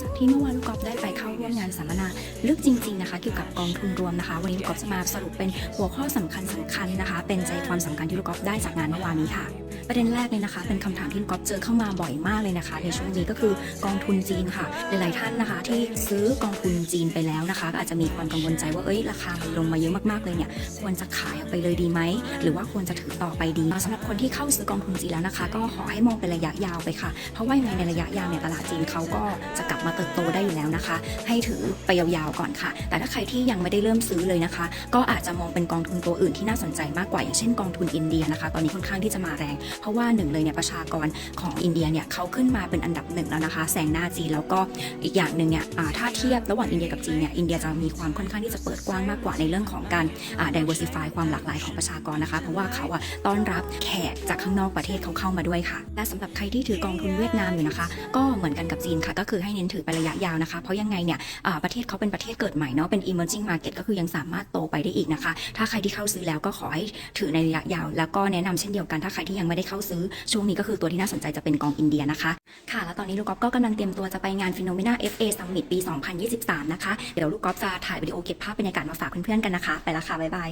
จากที่เมื่อวานลูกกอล์ฟได้ไปเข้าร่วมงานสัมมนาลึกจริง ๆนะคะ เกี่ยวกับกองทุนรวมนะคะ วันนี้ลูกกอล์ฟจะมาสรุปเป็นหัวข้อสำคัญสคัญๆนะคะ เป็นใจความสำคัญที่ลูกกอล์ฟได้จากงานเมื่อวานนี้ค่ะ ประเด็นแรกเลยนะคะ เป็นคำถามที่กกอฟเจอเข้ามาบ่อยมากเลยนะคะ ในช่วงนี้ก็คือกองทุนจีนค่ะ หลายๆท่านนะคะ ที่ซื้อกองทุนจีนไปแล้วนะคะ ก็อาจจะมีความกังวลใจว่าเอ้ยราคามันลงมาเยอะมากๆเลยเนี่ยควรจะขายออกไปเลยดีไหมหรือว่าควรจะถือต่อไปดีสำหรับคนที่เข้าซื้อกองทุนจีนแล้วนะคะ ก็ขอให้มองเป็นระยะยาวไปค่ะ เพราะว่าในระยะยาวเนี่ยตลาดจีนเขาก็จะกลับมาเติบโตได้อยู่แล้วนะคะ ให้ถือไปยาวๆก่อนค่ะ แต่ถ้าใครที่ยังไม่ได้เริ่มซื้อเลยนะคะ ก็อาจจะมองเป็นกองทุนตัวอื่นที่น่าสนใจมากกว่าอย่างเช่นกองทุนอินเดียนะคะ ตอนนี้ค่อนข้างที่จะมาแรงเพราะว่าหนึ่งเลยเนี่ยประชากรของอินเดียเนี่ยเขาขึ้นมาเป็นอันดับหนึ่งแล้วนะคะแซงหน้าจีนแล้วก็อีกอย่างหนึ่งเนี่ยถ้าเทียบระหว่างอินเดียกับจีนเนี่ยอินเดียจะมีความค่อนข้างที่จะเปิดกว้างมากกว่าในเรื่องของการ diversify ความหลากหลายของประชากรนะคะ เพราะว่าเขาอะต้อนรับแขกจากข้างนอกประเทศเขาเข้ามาด้วยค่ะ และสำหรับใครที่ถือกองทุนเวียดนามอยู่นะคะ ก็เหมือนกันกับจีนค่ะ ก็คือให้เน้นถือไประยะยาวนะคะ เพราะยังไงเนี่ยประเทศเขาเป็นประเทศเกิดใหม่เนาะเป็น emerging market ก็คือยังสามารถโตไปได้อีกนะคะ ถ้าใครที่เข้าซื้อแล้วก็ขอให้ถือในระยะยาว แล้วก็แนะนำเช่นเดียวกันถ้าใครที่ยังไม่ได้เข้าซื้อช่วงนี้ก็คือตัวที่น่าสนใจจะเป็นกองอินเดียนะคะ ค่ะ แล้วตอนนี้ลูกกอล์ฟก็กำลังเตรียมตัวจะไปงานฟิโนเมนา FA Summit ปี 2023 นะคะ เดี๋ยวลูกกอล์ฟจะถ่ายวิดีโอเก็บภาพบรรยากาศมาฝากเพื่อนๆกันนะคะ ไปละค่ะบ๊ายบาย